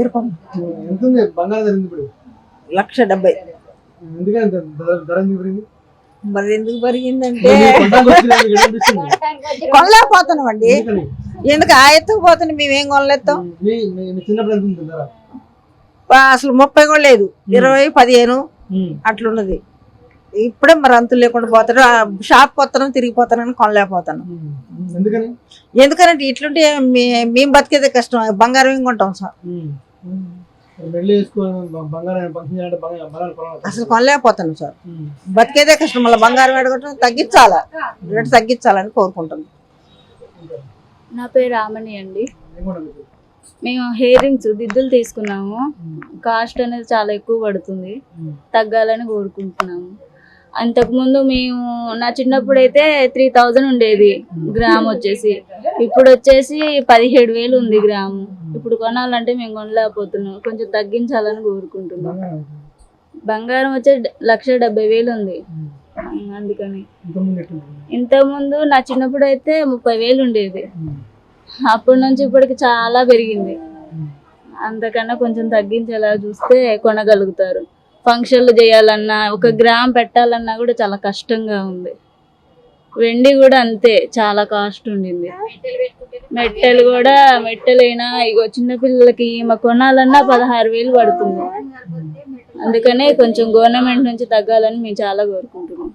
తిరుపం. ఎంత ఉంది బంగారం ధర ఇప్పుడు లక్ష డెబ్బై. ధర- ఎందుకు పెరిగింది? మరి ఎందుకు పెరిగిందంటే? కొనలేకపోతున్నాం అండి? ఎందుకు? ఆ ఎత్తుకు పోతుంది మేమేం కొనలేస్తాం? అసలు ముప్పై కూడా లేదు. ఇరవై పదిహేను. అట్లున్నది. ఇప్పుడే మరి అంతులు లేకుండా పోతాడు షాప్ పోతాను తిరిగిపోతానని కొనలేకపోతాను. ఎందుకని? ఎందుకంటే ఇట్లుంటే మేము బతికేదే కష్టం. బంగారం ఏం కొంటాం సార్? అసలు కొనలేకపోతాను సార్. బతికేదే కష్టం మళ్ళీ బంగారం అడగటం తగ్గించాలా? రేటు తగ్గించాలని కోరుకుంటాం నా పేరు రామణి అండి. మేము హెయిరింగ్స్ దిద్దులు తీసుకున్నాము. కాస్ట్ అనేది చాలా ఎక్కువ పడుతుంది. తగ్గాలని కోరుకుంటున్నాము. అంతకుముందు మేము నా చిన్నప్పుడు అయితే త్రీ థౌజండ్ ఉండేది గ్రామ్ వచ్చేసి. ఇప్పుడు వచ్చేసి పదిహేడు వేలు ఉంది గ్రామ్. ఇప్పుడు కొనాలంటే మేము కొనలేకపోతున్నాం. కొంచెం తగ్గించాలని కోరుకుంటున్నాం. బంగారం వచ్చే లక్ష డెబ్బై వేలు ఉంది. అందుకని. ఇంతకుముందు నా చిన్నప్పుడు అయితే ముప్పై వేలు ఉండేది. అప్పటి నుంచి ఇప్పటికి చాలా పెరిగింది. అంతకన్నా కొంచెం తగ్గించేలా చూస్తే కొనగలుగుతారు. ఫంక్షన్లు చేయాలన్నా ఒక గ్రామ్ పెట్టాలన్నా కూడా చాలా కష్టంగా ఉంది. వెండి కూడా అంతే చాలా కాస్ట్ ఉండింది. మెట్టెలు కూడా మెట్టెలైనా ఇగో చిన్నపిల్లలకి ఈమె కొనాలన్నా పదహారు వేలు పడుతుంది. అందుకనే కొంచెం గవర్నమెంట్ నుంచి తగ్గాలని మేము చాలా కోరుకుంటున్నాం.